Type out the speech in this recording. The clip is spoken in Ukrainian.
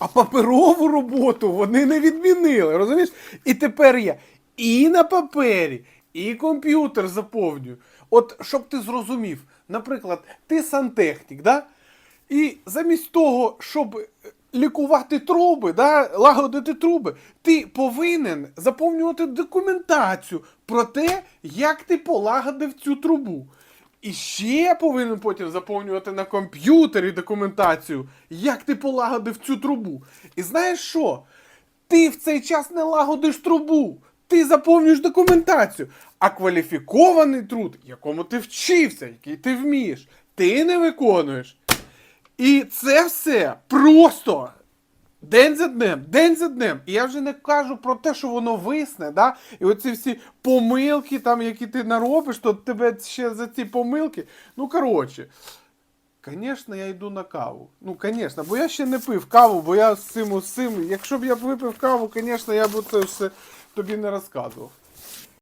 А паперову роботу вони не відмінили, розумієш? І тепер я і на папері, і комп'ютер заповнюю. От щоб ти зрозумів, наприклад, ти сантехнік, да? І замість того, щоб е, лікувати труби, да, лагодити труби, ти повинен заповнювати документацію про те, як ти полагодив цю трубу. І ще повинен потім заповнювати на комп'ютері документацію, як ти полагодив цю трубу. І знаєш що? Ти в цей час не лагодиш трубу. Ти заповнюєш документацію. А кваліфікований труд, якому ти вчився, який ти вмієш, ти не виконуєш. І це все просто день за днем, день за днем. І я вже не кажу про те, що воно висне, да? і оці всі помилки, там, які ти наробиш, то тебе ще за ці помилки. Ну, коротше. Звісно, я йду на каву. Ну, звісно, бо я ще не пив каву, бо я з цим з цим. Якщо б я випив каву, звісно, я б це все тобі не розказував.